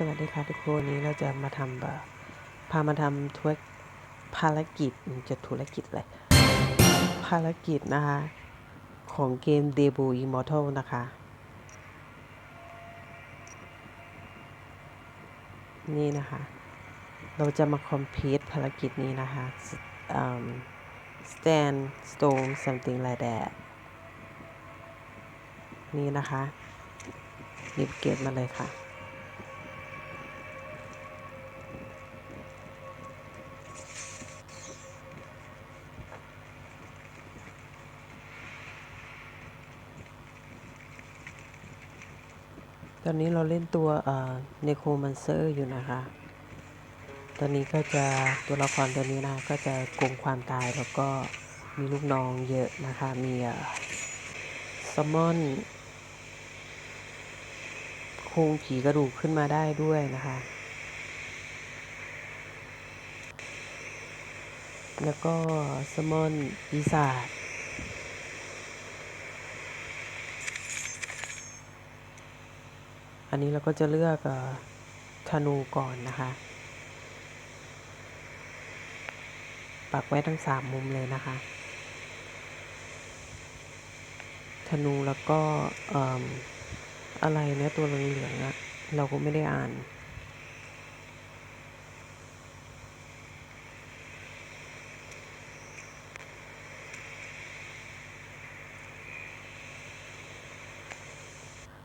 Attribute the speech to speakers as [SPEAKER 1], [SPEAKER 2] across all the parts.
[SPEAKER 1] สวัสดีค่ะทุกคนวันนี้เราจะมาทำแบบพามาทำทัวภารกิจจะธุรกิจอะไรภารกิจนะคะ ของเกม d e b u Immortal นะคะ นี่นะคะ เราจะมาคอมพ e t e ภารกิจนี้นะคะ um, stand stone something like that นี่นะคะหยิบเกตมาเลยค่ะ ตอนนี้เราเล่นตัวเนโครมันเซอร์อยู่นะคะ ตอนนี้ก็จะตัวละครตัวนี้นะก็จะโกงความตายแล้วก็มีลูกน้องเยอะนะคะ มีซัมอนโครงผีกระดูกขึ้นมาได้ด้วยนะคะ แล้วก็ซัมมอนปีศาจ อันนี้เราก็จะเลือกธนูก่อนนะคะ ปักไว้ทั้งสามมุมเลยนะคะ ธนูแล้วก็ออะไรเนี่ยตัวเหลืองๆอะเราก็ไม่ได้อ่าน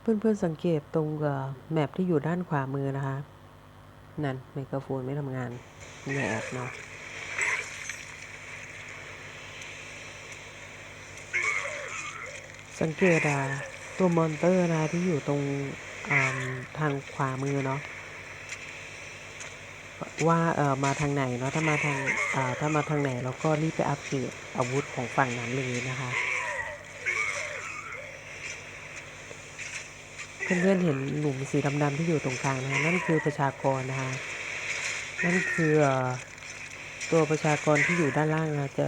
[SPEAKER 1] เพื่อนๆสังเกตตรงแมปที่อยู่ด้านขวามือนะคะ นั่นไมโครโฟนไม่ทำงานแงบเนาะสังเกตอะตัวมอนเตอร์นะที่อยู่ตรงทางขวามือเนาะว่าเออมาทางไหนเนาะถ้ามาทางอ่าถ้ามาทางไหนเราก็รีบไปอัปเกรดอาวุธของฝั่งนั้นเลยนะคะ เพื่อนๆเห็นหลุมสีดำๆที่อยู่ตรงกลางนะนั่นคือประชากรนะคะนั่นคือตัวประชากรที่อยู่ด้านล่างนะจะ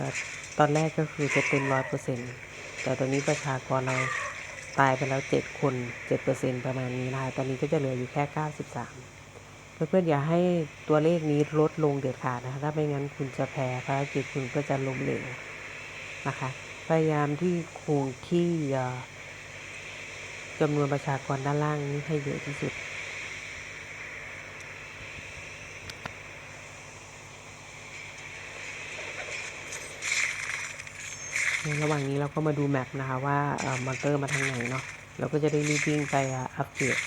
[SPEAKER 1] ตอนแรกก็คือจะเต็มร้อยเปอร์เซ็นต์แต่ตอนนี้ประชากรเราตายไปแล้วเจ็ดคนเจ็ดเปอร์เซ็นต์ประมาณนี้นะคะตอนนี้ก็จะเหลืออยู่แค่เก้าสิบสามเพื่อนๆอย่าให้ตัวเลขนี้ลดลงเด็ดขาดนะคะถ้าไม่งั้นคุณจะแพ้ภารกิจคุณก็จะล้มเหลวนะคะ พยายามที่คงที่อ่อ จำนวนประชากรด้านล่างนี้ให้เยอะที่สุด ในระหว่างนี้เราก็มาดูแมปนะคะว่ามอนเตอร์มาทางไหนเนาะเราก็จะได้รีบวิ่งไปอัปเกรด